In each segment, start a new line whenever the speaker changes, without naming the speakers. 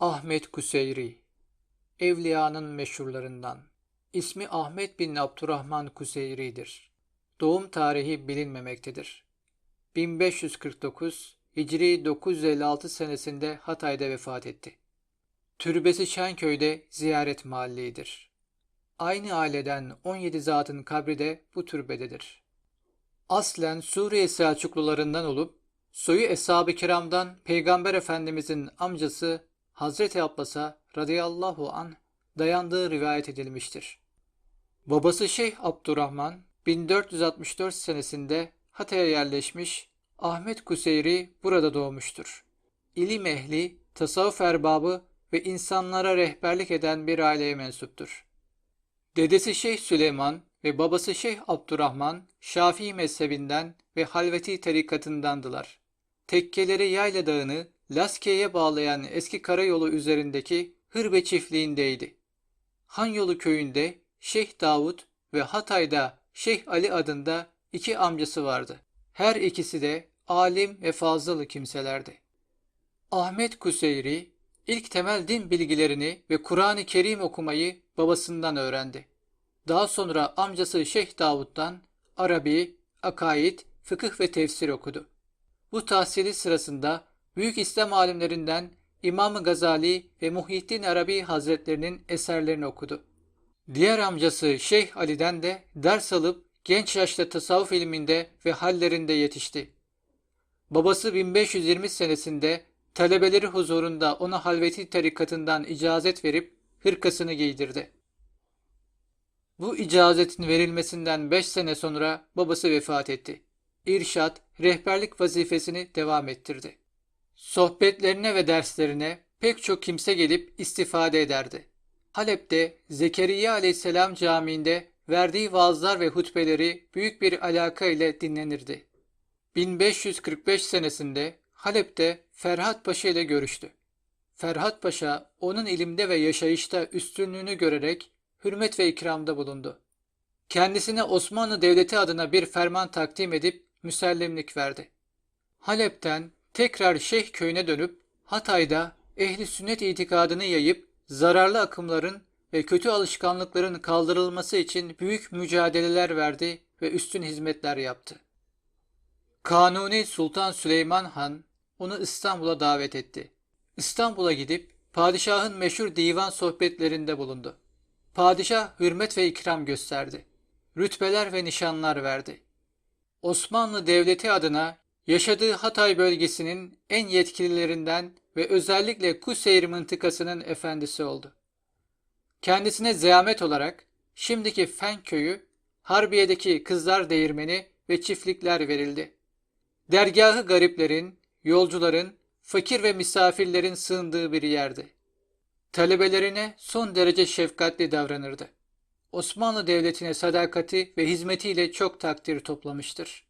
Ahmet Kuseyri Evliyanın meşhurlarından. İsmi Ahmet bin Abdurrahman Kuseyri'dir. Doğum tarihi bilinmemektedir. 1549 Hicri 956 senesinde Hatay'da vefat etti. Türbesi Şenköy'de ziyaret mahallidir. Aynı aileden 17 zatın kabri de bu türbededir. Aslen Suriye Selçuklularından olup soyu Eshab-ı Kiram'dan Peygamber Efendimizin amcası Hazreti Abbas'a radıyallahu an dayandığı rivayet edilmiştir. Babası Şeyh Abdurrahman 1464 senesinde Hatay'a yerleşmiş, Ahmet Kuseyri burada doğmuştur. İlim ehli, tasavvuf erbabı ve insanlara rehberlik eden bir aileye mensuptur. Dedesi Şeyh Süleyman ve babası Şeyh Abdurrahman Şafii mezhebinden ve Halveti tarikatındandılar. Tekkeleri Yayla Dağı'nı Laske'ye bağlayan eski karayolu üzerindeki Hırbe çiftliğindeydi. Hanyolu köyünde Şeyh Davut ve Hatay'da Şeyh Ali adında iki amcası vardı. Her ikisi de alim ve fazlalı kimselerdi. Ahmet Kuseyri ilk temel din bilgilerini ve Kur'an-ı Kerim okumayı babasından öğrendi. Daha sonra amcası Şeyh Davut'tan Arabi, akaid, fıkıh ve tefsir okudu. Bu tahsili sırasında büyük İslam alimlerinden İmam-ı Gazali ve Muhyiddin Arabi Hazretlerinin eserlerini okudu. Diğer amcası Şeyh Ali'den de ders alıp genç yaşta tasavvuf ilminde ve hallerinde yetişti. Babası 1520 senesinde talebeleri huzurunda ona halveti tarikatından icazet verip hırkasını giydirdi. Bu icazetin verilmesinden 5 sene sonra babası vefat etti. İrşat, rehberlik vazifesini devam ettirdi. Sohbetlerine ve derslerine pek çok kimse gelip istifade ederdi. Halep'te Zekeriya aleyhisselam camiinde verdiği vaazlar ve hutbeleri büyük bir alaka ile dinlenirdi. 1545 senesinde Halep'te Ferhat Paşa ile görüştü. Ferhat Paşa onun ilimde ve yaşayışta üstünlüğünü görerek hürmet ve ikramda bulundu. Kendisine Osmanlı Devleti adına bir ferman takdim edip müsellimlik verdi. Halep'ten tekrar Şeyh köyüne dönüp Hatay'da ehli sünnet itikadını yayıp zararlı akımların ve kötü alışkanlıkların kaldırılması için büyük mücadeleler verdi ve üstün hizmetler yaptı. Kanuni Sultan Süleyman Han onu İstanbul'a davet etti. İstanbul'a gidip padişahın meşhur divan sohbetlerinde bulundu. Padişah hürmet ve ikram gösterdi. Rütbeler ve nişanlar verdi. Osmanlı Devleti adına yaşadığı Hatay bölgesinin en yetkililerinden ve özellikle Kuseyir mıntıkasının efendisi oldu. Kendisine zahmet olarak şimdiki Fen köyü, Harbiye'deki kızlar değirmeni ve çiftlikler verildi. Dergahı gariplerin, yolcuların, fakir ve misafirlerin sığındığı bir yerdi. Talebelerine son derece şefkatli davranırdı. Osmanlı Devleti'ne sadakati ve hizmetiyle çok takdir toplamıştır.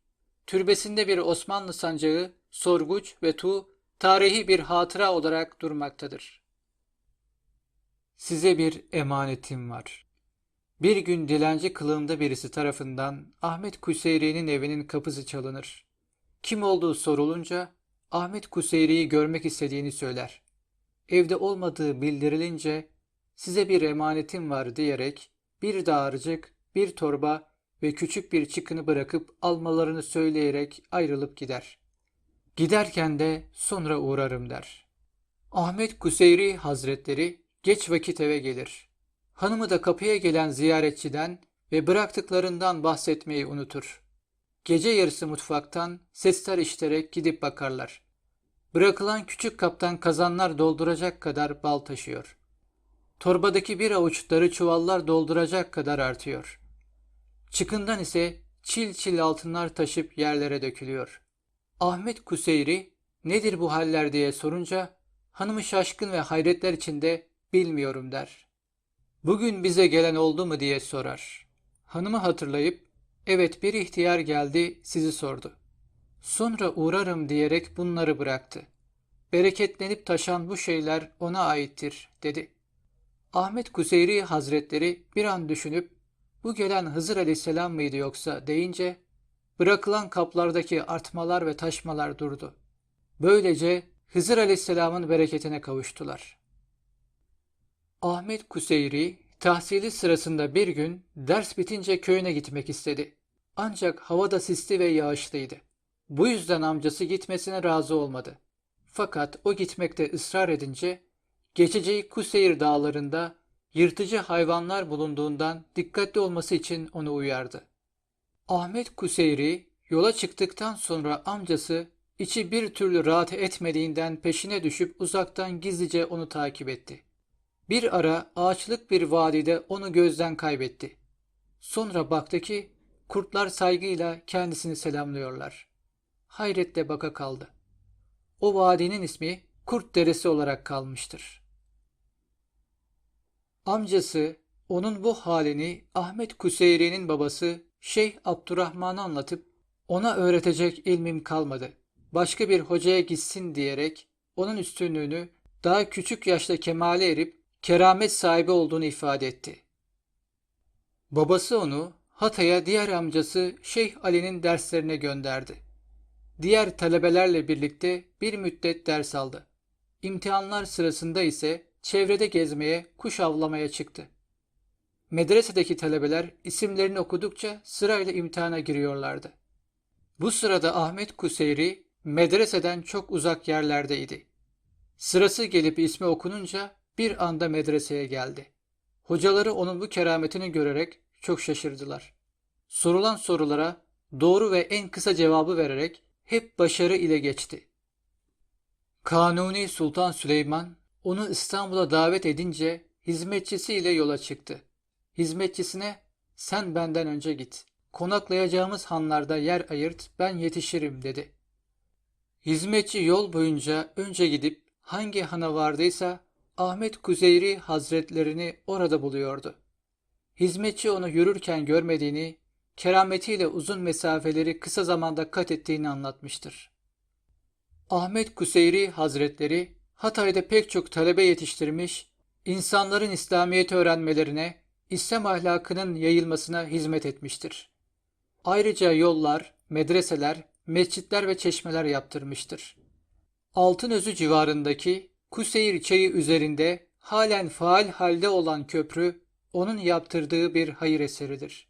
Türbesinde bir Osmanlı sancağı, sorguç ve tuğ tarihi bir hatıra olarak durmaktadır. Size bir emanetim var. Bir gün dilenci kılığında birisi tarafından Ahmet Kuseyri'nin evinin kapısı çalınır. Kim olduğu sorulunca Ahmet Kuseyri'yi görmek istediğini söyler. Evde olmadığı bildirilince size bir emanetim var diyerek bir dağarcık, bir torba ve küçük bir çıkını bırakıp almalarını söyleyerek ayrılıp gider. Giderken de sonra uğrarım der. Ahmet Kuseyri Hazretleri geç vakit eve gelir. Hanımı da kapıya gelen ziyaretçiden ve bıraktıklarından bahsetmeyi unutur. Gece yarısı mutfaktan sesler işiterek gidip bakarlar. Bırakılan küçük kaptan kazanlar dolduracak kadar bal taşıyor. Torbadaki bir avuç darı çuvallar dolduracak kadar artıyor. Çıkından ise çil çil altınlar taşıp yerlere dökülüyor. Ahmet Kuseyri nedir bu haller diye sorunca hanımı şaşkın ve hayretler içinde bilmiyorum der. Bugün bize gelen oldu mu diye sorar. Hanımı hatırlayıp evet bir ihtiyar geldi sizi sordu. Sonra uğrarım diyerek bunları bıraktı. Bereketlenip taşan bu şeyler ona aittir dedi. Ahmet Kuseyri Hazretleri bir an düşünüp bu gelen Hızır Aleyhisselam mıydı yoksa deyince bırakılan kaplardaki artmalar ve taşmalar durdu. Böylece Hızır Aleyhisselam'ın bereketine kavuştular. Ahmet Kuseyri tahsili sırasında bir gün ders bitince köyüne gitmek istedi. Ancak hava da sisli ve yağışlıydı. Bu yüzden amcası gitmesine razı olmadı. Fakat o gitmekte ısrar edince geçeceği Kuseyir dağlarında yırtıcı hayvanlar bulunduğundan dikkatli olması için onu uyardı. Ahmet Kuseyri yola çıktıktan sonra amcası içi bir türlü rahat etmediğinden peşine düşüp uzaktan gizlice onu takip etti. Bir ara ağaçlık bir vadide onu gözden kaybetti. Sonra baktı ki kurtlar saygıyla kendisini selamlıyorlar. Hayretle baka kaldı. O vadinin ismi Kurt Deresi olarak kalmıştır. Amcası onun bu halini Ahmet Kuseyri'nin babası Şeyh Abdurrahman'a anlatıp ona öğretecek ilmim kalmadı. Başka bir hocaya gitsin diyerek onun üstünlüğünü daha küçük yaşta kemale erip keramet sahibi olduğunu ifade etti. Babası onu Hatay'a diğer amcası Şeyh Ali'nin derslerine gönderdi. Diğer talebelerle birlikte bir müddet ders aldı. İmtihanlar sırasında ise çevrede gezmeye, kuş avlamaya çıktı. Medresedeki talebeler isimlerini okudukça sırayla imtihana giriyorlardı. Bu sırada Ahmet Kuseyri medreseden çok uzak yerlerdeydi. Sırası gelip ismi okununca bir anda medreseye geldi. Hocaları onun bu kerametini görerek çok şaşırdılar. Sorulan sorulara doğru ve en kısa cevabı vererek hep başarı ile geçti. Kanuni Sultan Süleyman onu İstanbul'a davet edince hizmetçisiyle yola çıktı. Hizmetçisine sen benden önce git. Konaklayacağımız hanlarda yer ayırt ben yetişirim dedi. Hizmetçi yol boyunca önce gidip hangi hana vardıysa Ahmet Kuzeyri Hazretlerini orada buluyordu. Hizmetçi onu yürürken görmediğini, kerametiyle uzun mesafeleri kısa zamanda kat ettiğini anlatmıştır. Ahmet Kuseyri Hazretleri Hatay'da pek çok talebe yetiştirmiş, insanların İslamiyet öğrenmelerine, İslam ahlakının yayılmasına hizmet etmiştir. Ayrıca yollar, medreseler, mescitler ve çeşmeler yaptırmıştır. Altınözü civarındaki Kuseyir çayı üzerinde halen faal halde olan köprü onun yaptırdığı bir hayır eseridir.